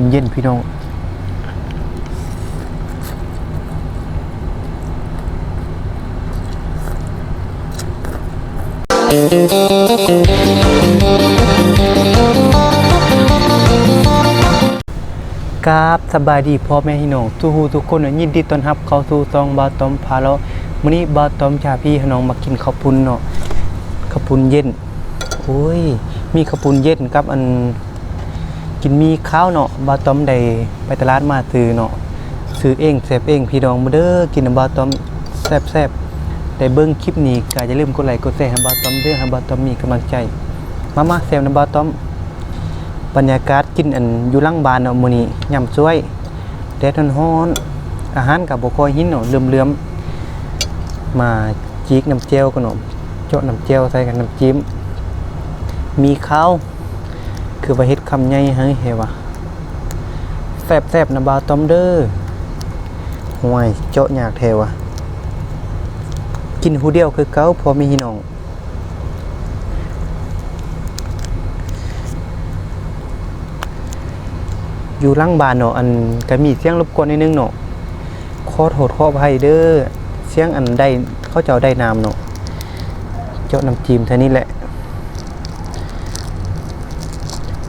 ปุ้นเย็นพี่น้องกราบสบายดีพ่อแม่พี่น้องทุกูทุกคนยินดีต้อนรับเข้าสู่ซองบาตอมพาเรามื้อนี้บาตอมชาพี่น้องมากินข้าวปุ้นเนาะข้าวปุ้นเย็นโอ้ยมีข้าวปุ้นเย็นกับอัน กินมีข้าวเนาะบาตอมได้ไปตลาดมาซื้อเนาะซื้อเองแซ่บเองพี่น้องมาเด้อกินน้ำบาตอมแซ่บๆได้เบิ่งคลิปนี้ก็อย่าลืมกดไลค์กดแชร์ให้บาตอมเด้อให้บาตอมมีกำลังใจ มามาแซ่บน้ำบาตอมบรรยากาศกินอันอยู่หลังบ้านเนาะมื้อนี้ยำช่วยแดดร้อนๆอาหารก็บ่ค่อยหินเนาะเลื่อมๆมาจีกน้ำเจียวกันเนาะเจาะน้ำเจียวใส่กันน้ำจิ้มมีข้าว คือว่าเฮ็ดคำใหญ่ให้เฮวะแซ่บนะบาวตอมเด้อห่วยเจาะยากแท้วะกินผู้เดียวคือเก่าพอมีพี่น้องอยู่ล่างบานเนาะอันก็มีเสียงรบกวนนิดนึงเนาะขอโทษขออภัยเด้อเสียงอันได้เขาเจ้าได้น้ำเนาะเจ้าน้ำจิ้มเท่านี้แหละ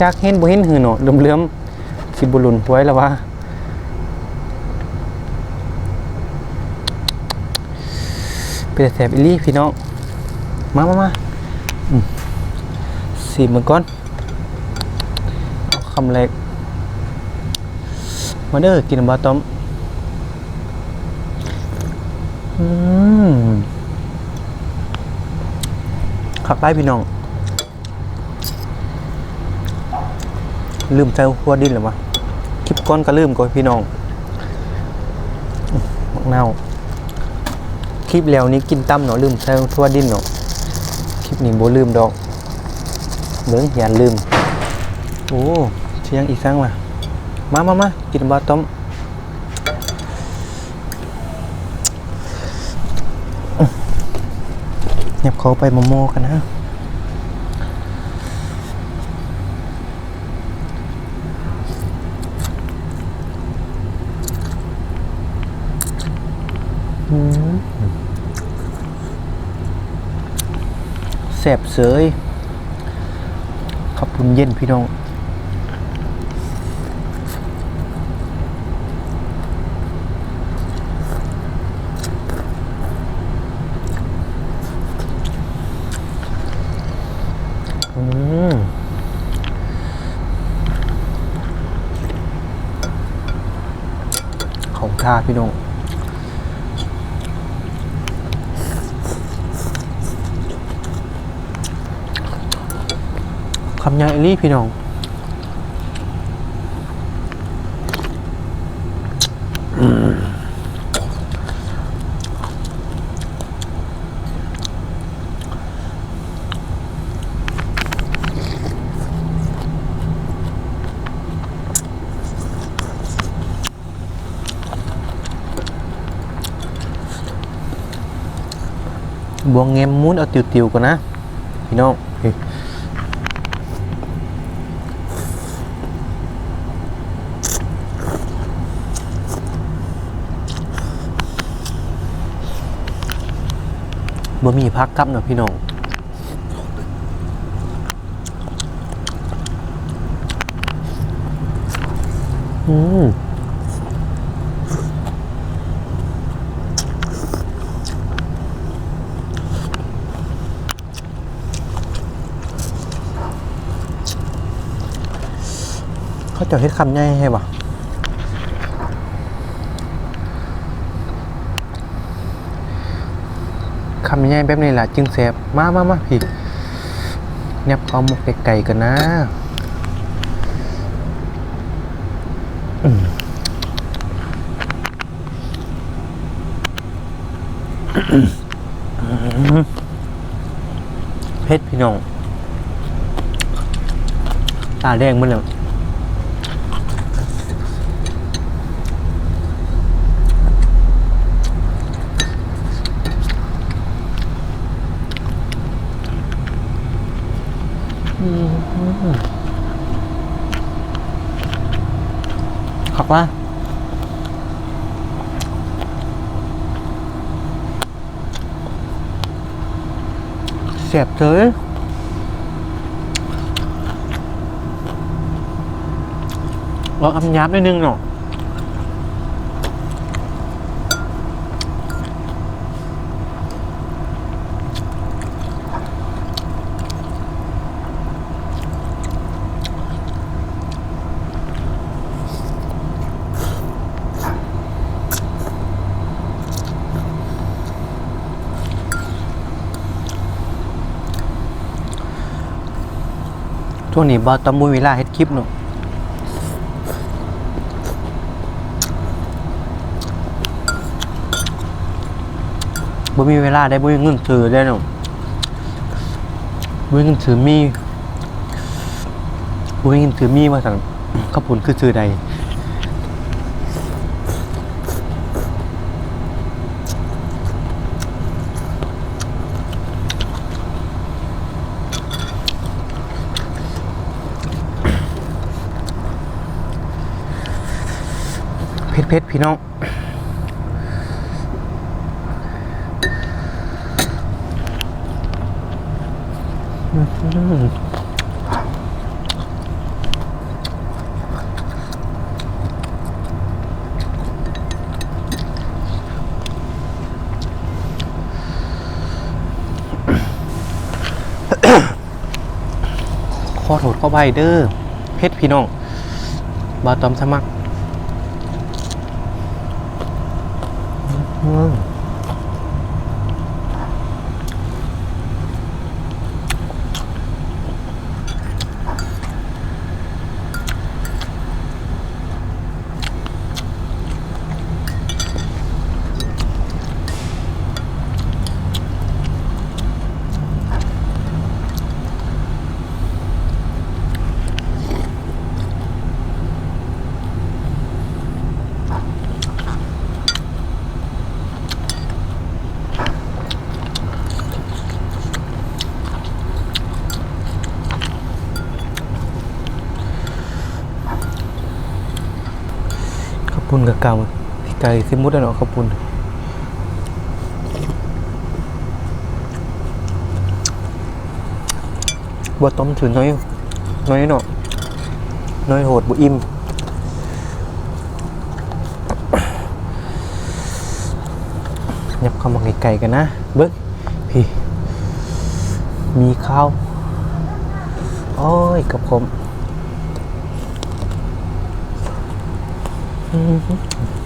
จากเห็นบ่เห็นหือเนาะเลื่อมๆสิบุรุนไว้แล้วว่าเป็นแสบอีลี่พี่น้องมามามาอืมสีมือก่อนคำแรกมาเด้อกินบะต้มอืมขับไล่พี่น้อง ลืมใส่หัวดินหรือวะคลิปก้อนก็ลืมก่อนพี่น้องมักเน่าคลิปแล้วนี้กินตั้มเนาะลืมใส่ทั่วดินเนาะคลิปนี้โบลืมดอกเบิ้งอย่าลืม โอ้เชียงอีกครั้งว่ะมามามากินบะต้มเนียบเขาไปโมโมกันนะ แสบเสยขอบคุณเย็นพี่น้องของท่าพี่น้องำใหญ่อีหลี่พี่น้องบวงเงมมุ้นเอาติวๆก่อนนะ พี่น้อง บ่มีพักกับเนาะพี่น้องอืมเขาจะเฮ็ดคำง่ายให้บ่ คำง่ายแบบนี้ล่ะจึงแสบมามามาพี่เนียบเอาหมกไก่ๆกันนะเผ็ดพี่น้อง ตาแดงมันแล้ว อ คักว่า เสียบเลยลองอัมยับนิดนึงหน่อย ช่วงนี้บอตอมมุญเวลาเฮ็ดคลิปหนูบ่มีเวลาได้บ่มีเงินถือได้หนูบ่มีเงินถือมีบ่มีเงินถือมีว่าสั่งข้าวปุ้นคือซื้อใด เพชรพี่น้องขอโทษข้าไปเด้อเพชรพี่น้องบาตอมสมัคร อื กับเก่าที่ไก่ซิมุดแล้เนาะข้าวปุ้นบ่ต้มถือน้อยน้อยเนาะน้อยโหดบ่อิ่มยับเข้ามาไกลๆกันนะ เบิ้งพี่ มีข้าว โอ้ย กับผม ห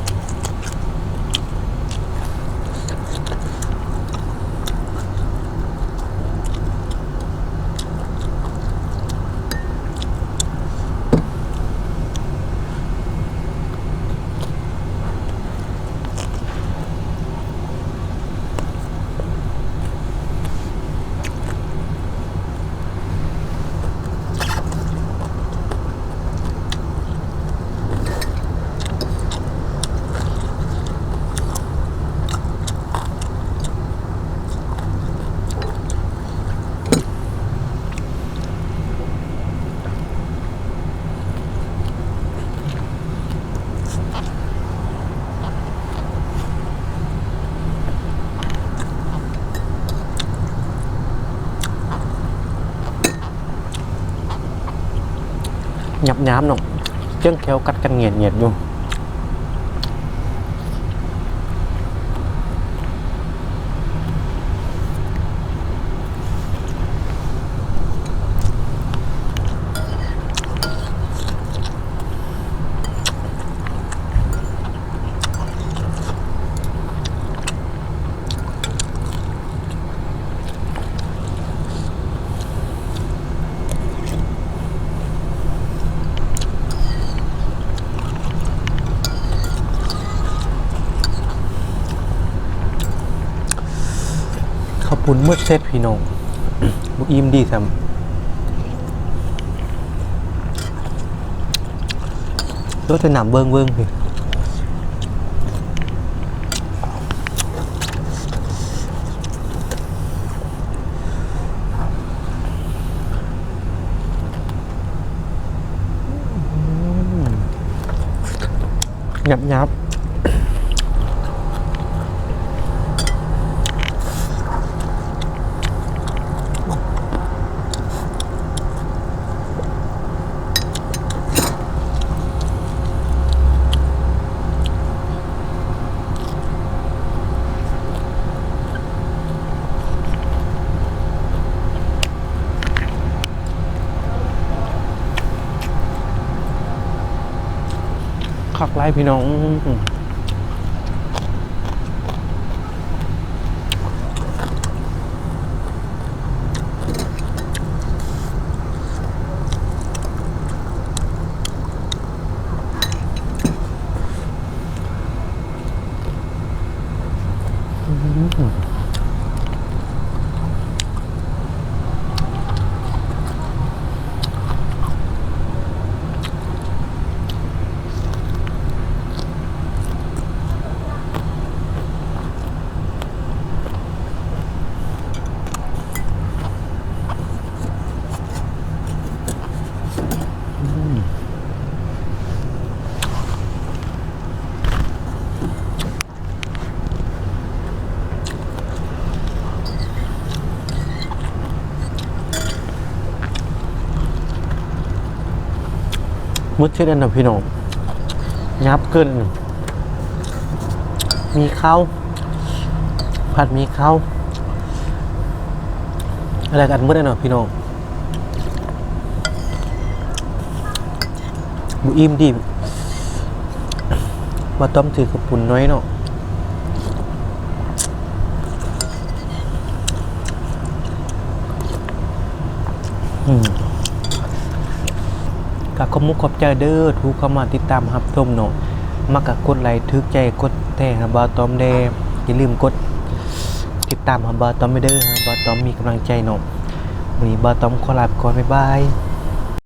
น้ำเนองเจ้งแควกัดกันเงียดเงียดอยู่ ข้าวปุ้นมืดเซตพี่น้องบุอิ่มดีซ้ำรถจะหนำเบิ้งเบิ้งพี่ยับยับ ไล่พี่น้อง มุดเช่นนั้นนะพี่น้องยับเกินมีข้าวผัดมีข้าวอะไรกันมุดได้หน่อยพี่น้องบุอิ่มดีมาต้มถือกระปุ่นน้อยเนาะอืม ก็ขอบมุกขอบใจเด้อทุกเข้ามาติดตามรับชมเนาะมักกะกดไลค์ทึกใจกดแทงฮับบาตอมเดอย่าลืมกด ติดตามฮับบาตอมไปเด้อฮับบาตอมมีกำลังใจเนาะวันนี้บาตอมขอลาไปก่อนบ๊ายบาย